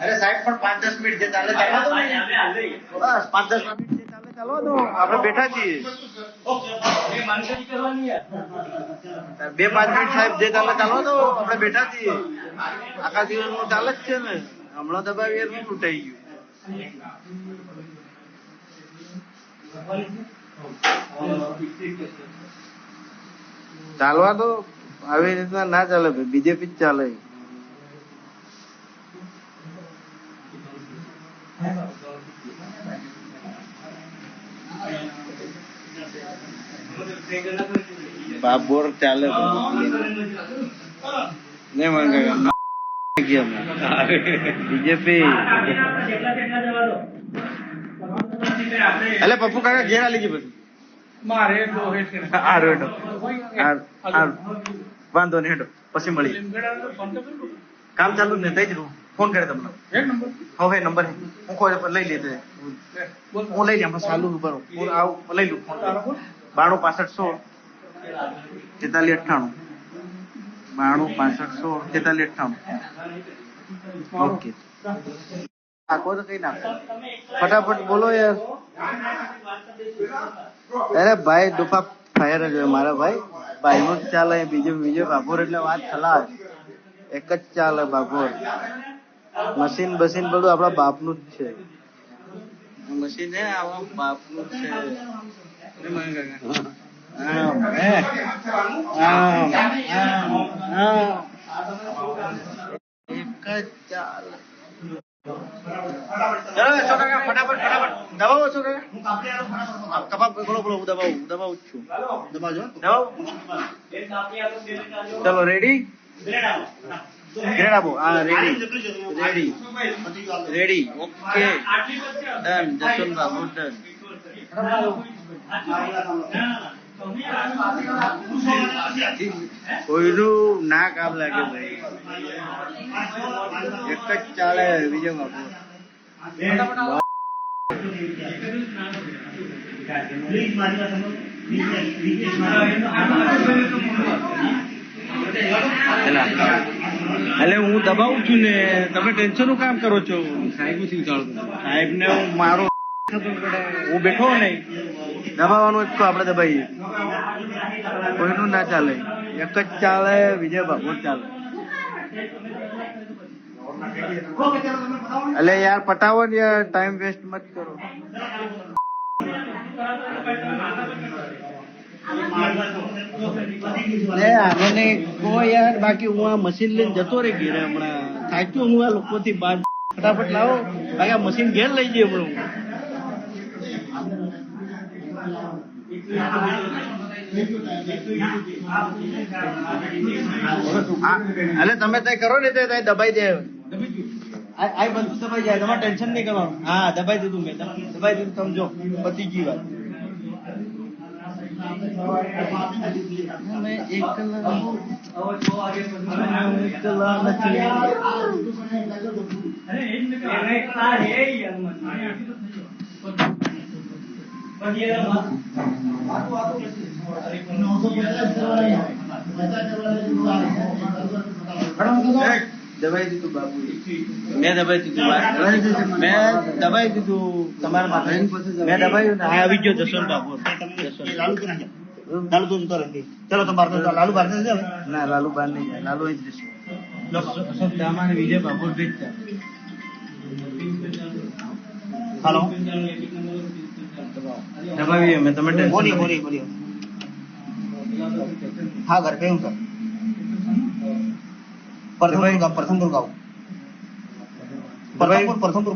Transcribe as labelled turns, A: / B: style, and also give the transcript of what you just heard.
A: અરે સાહેબ પણ પાંચ દસ મિનિટ જે ચાલે ચાલવા દો બસ પાંચ દસ મિનિટ જે ચાલે ચાલવા દો આપણે બેઠા છીએ. બે પાંચ મિનિટ સાહેબ જે ચાલે ચાલવા દો આપણે બેઠા છીએ. આખા દિવસનું ચાલે જ છે ને. હમણાં દબાવી એનું તૂટાઈ ગયું. ચાલવા તો આવી રીતના ના ચાલે ભાઈ. બીજેપી જ ચાલે. બાબોર ચાલે ને મને બીજેપી એટલે પપ્પુ કાકા ઘેર આલી ગઈ પછી.
B: મારે.
A: વાંધો નહીં હેઠો પછી મળી કામ ચાલુ ને દઈ દઉં ફોન કરે તમને. હવે નંબર હે. કોઈ લઈ લેતો હું. લઈ હમણાં ચાલુ બરો હું આવું લઈ લઉં ફોન બાણું પાસઠ સો તેતાલીસ અઠ્ઠાણું. બાણું પાસઠ સો તેતાલીસ અઠ્ઠાણું. ઓકે. આખો તો કઈ નાખો ફટાફટ બોલો યાર. અરે ભાઈ ડોફા ફાયર જ હોય મારા ભાઈ. ભાઈ નું જ ચાલે બીજું બીજું બાપોર એટલે વાત ખલાસ. એક જ ચાલે બાપોર. મશીન બસીન બધું આપણા બાપનું જ છે. મશીન હે આપણા બાપનું જ છે. એક જ ચાલે. ચલો કાકા ફટાફટ ફટાફટ. દબાવો છો ચલો. રેડી ગ્રેડ આપો. હા ready ready ready okay. Done Jaswant Babu done કોઈનું ના કામ લાગે ભાઈ. એક જ ચાલે બાબુ એટલે હું દબાવું છું ને, તમે ટેન્શનનું કામ કરો છો? સાહેબ ને હું મારો હું બેઠો નહીં. દબાવવાનું એક તો આપણે દબાઈએ. કોઈનું ના ચાલે. એક જ ચાલે, વિજય બાબુ ચાલે. એટલે યાર પટાવો ને યાર ટાઈમ વેસ્ટ મત કરો. આને કહો યાર, બાકી હું આ મશીન લઈને જતો રહી ઘેર હમણાં. થાક્યો હું આ લોકોથી બહાર. ફટાફટ લાવો. બાકી આ મશીન ઘેર લઈ જઈએ હમણાં. એટલે તમે તય કરો ને તે દબાઈ દે. આ બધું દબાઈ જાય તમારે ટેન્શન નહીં કરવાનું. હા દબાઈ દીધું મેં દબાઈ દીધું સમજો પતી ગઈ વાત. નથી દબાઈ દીધું બાપુ મેં દબાઈ દીધું મેં દબાઈ દીધું તમારા માથે. મેં દબાયું ને આવી ગયો જસવંત બાબુ જસવંત.
C: લાલુ તો જતો ચલો તો બાર લાલુ બાર જશે હવે.
A: ના લાલુ બાર નહીં જાય. લાલુ અહીં જ રહેશે. જસવંત વિજય બાબુ બે
C: હાલો.
A: દબાવીએ અમે. તમે ટેન્શન
C: બોલી
A: નથી.
C: બોલી બોલી હા ઘર કેવું સર પ્રથમપુર ગામ પ્રથમપુર ગામ
A: દબાઈ-
C: પ્રથમપુર